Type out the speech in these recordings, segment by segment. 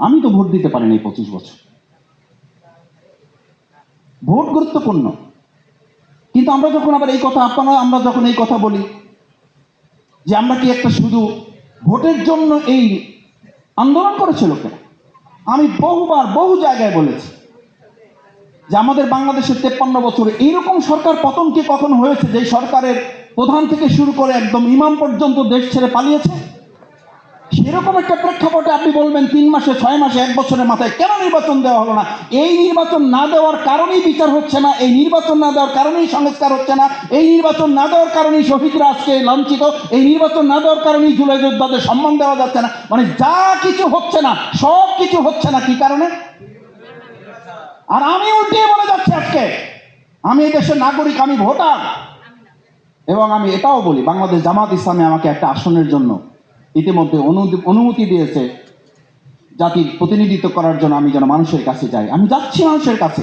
আমি তো ভোট দিতে পারিনি এই পঁচিশ বছর। ভোট গুরুত্বপূর্ণ। কিন্তু আমরা যখন আবার এই কথা, আপনারা, আমরা যখন এই কথা বলি যে আমরা কি একটা শুধু ভোটের জন্য এই আন্দোলন করেছে লোকেরা আমি বহুবার, বহু জায়গায় বলেছি যে আমাদের বাংলাদেশের তেপ্পান্ন বছরে এইরকম সরকার পতন কি কখন হয়েছে যে সরকারের প্রধান থেকে শুরু করে একদম ইমাম পর্যন্ত দেশ ছেড়ে পালিয়েছে? সেরকম একটা প্রেক্ষাপটে আপনি বলবেন তিন মাসে, ছয় মাসে, এক বছরের মাথায় কেন নির্বাচন দেওয়া হলো না? এই নির্বাচন না দেওয়ার কারণেই বিচার হচ্ছে না, এই নির্বাচন না দেওয়ার কারণেই সংস্কার হচ্ছে না, এই নির্বাচন না দেওয়ার কারণেই শহীদরা আজকে লাঞ্ছিত, এই নির্বাচন না দেওয়ার কারণেই জুলাই যোদ্ধাদের সম্মান দেওয়া যাচ্ছে না। মানে যা কিছু হচ্ছে না, সব কিছু হচ্ছে না, কি কারণে? আর আমি উল্টিয়ে বলে যাচ্ছি আজকে, আমি এই দেশের নাগরিক, আমি ভোটার। এবং আমি এটাও বলি, বাংলাদেশ জামাত ইসলামে আমাকে একটা আসনের জন্য ইতিমধ্যে অনুমতি- দিয়েছে জাতির প্রতিনিধিত্ব করার জন্য আমি যেন মানুষের কাছে যাই। আমি যাচ্ছি মানুষের কাছে।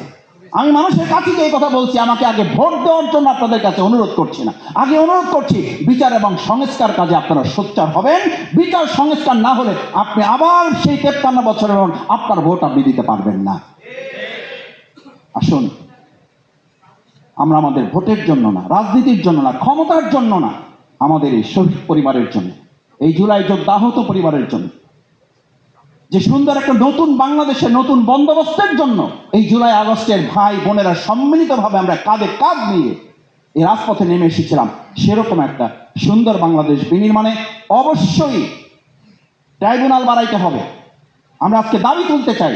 আমি মানুষের কাছে গিয়ে কথা বলছি, আমাকে আগে ভোট দেওয়ার জন্য আপনাদের কাছে অনুরোধ করছি না। আগে অনুরোধ করছি, বিচার এবং সংস্কার কাজে আপনারা সোচ্চার হবেন। বিচার, সংস্কার না হলে আপনি আবার সেই তেপ্পান্ন বছরের আপনার ভোট আপনি দিতে পারবেন না। আসুন, আমরা আমাদের ভোটের জন্য না, রাজনীতির জন্য না, ক্ষমতার জন্য না, আমাদের এই শহীদ পরিবারের জন্য। এই জুলাই যোদ্ধা আহত পরিবারের জন্য। যে সুন্দর একটা নতুন বাংলাদেশের নতুন বন্দোবস্তের জন্য এই জুলাই আগস্টের ভাই বোনেরা সম্মিলিতভাবে আমরা কাঁধে কাঁধ নিয়ে এই রাজপথে নেমে এসেছিলাম, সেরকম একটা সুন্দর বাংলাদেশ বিনির্মাণে অবশ্যই ট্রাইব্যুনাল বাড়াইতে হবে। আমরা আজকে দাবি তুলতে চাই,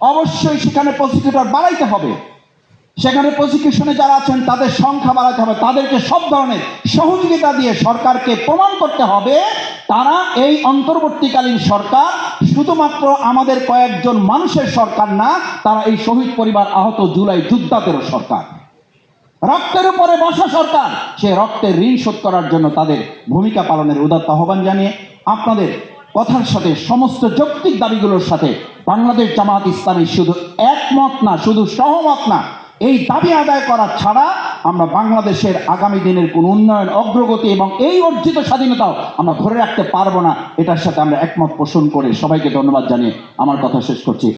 অবশ্যই সেখানে প্রসিকিউটর বাড়াইতে হবে। সেখানে প্রসিকিউশনে যারা আছেন, তাদের সংখ্যা বাড়াতে হবে, তাদেরকে সব ধরনের সহযোগিতা দিয়ে সরকারকে প্রমাণ করতে হবে তারা এই অন্তর্বর্তীকালীন সরকার, শুধুমাত্র আমাদের কয়েকজন মানুষের সরকার না, তারা এই শহীদ পরিবার আহত জুলাই যুদ্ধাতেরও সরকার। রক্তের উপরে বসা সরকার, সে রক্তের ঋণ শোধ করার জন্য তাদের ভূমিকা পালনের উদাত্ত আহ্বান জানিয়ে আপনাদের কথার সাথে, সমস্ত যৌক্তিক দাবিগুলোর সাথে বাংলাদেশ জামাত ইসলামী শুধু একমত না, শুধু সহমত না এই দাবি আদায় করা ছাড়া আমরা বাংলাদেশের আগামী দিনের কোন উন্নয়ন, অগ্রগতি এবং এই অর্জিত স্বাধীনতাও আমরা ধরে রাখতে পারব না। এটার সাথে আমরা একমত পোষণ করে সবাইকে ধন্যবাদ জানিয়ে আমার কথা শেষ করছি।